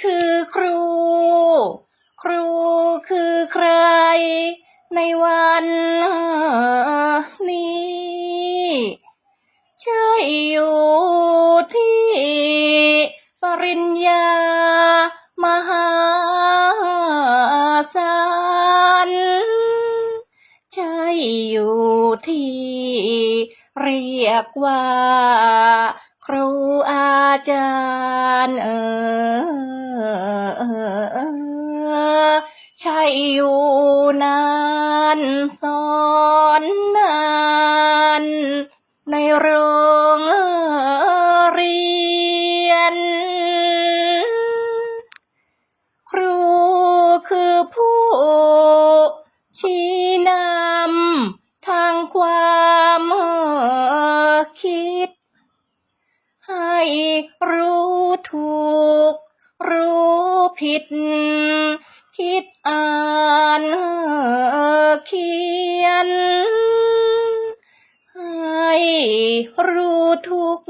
คือครู ครูคือใคร ในวันนี้ ใช่อยู่ที่ปริญญามหาศาลใช่อยู่ที่เรียกว่า ครูอาจารย์เออานสอนนานในโรงเรียน ครูคือผู้ชี้นำทางความคิด ให้รู้ถูกรู้ผิด คิดอ่านเขียน ให้รู้ทุก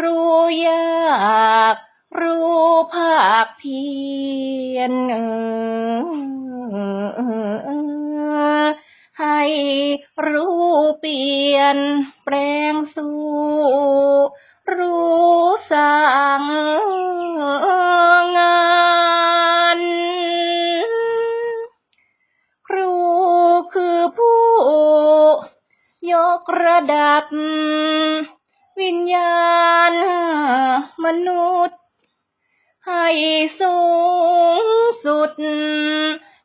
รู้ยาก รู้ภาคเพียรเออให้รู้เปลี่ยนแปลงสู่ กระดับ วิญญาณมนุษย์ ให้สูงสุด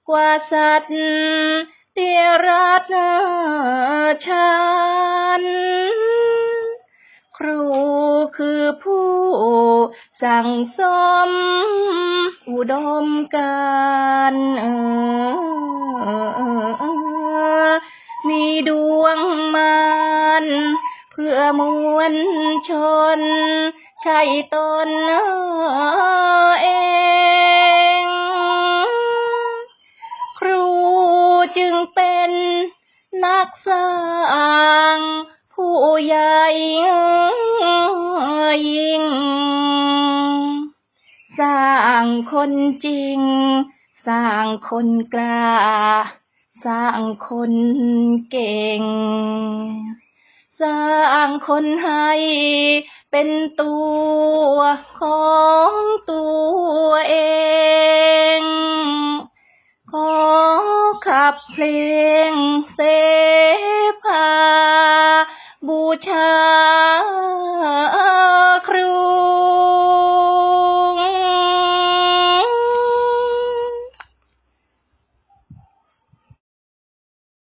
กว่าสัตว์เตียรัตชันครูคือผู้สั่งสม อุดมการเออ พื่อมวลชน ใช่ตนเอง ครูจึงเป็นนักสร้างผู้ใหญ่ยิ่ง สร้างคนจริง สร้างคนกล้า สร้างคนเก่ง สร้างคนให้เป็นตัวของตัวเอง ขอขับเพลงเสพาบูชา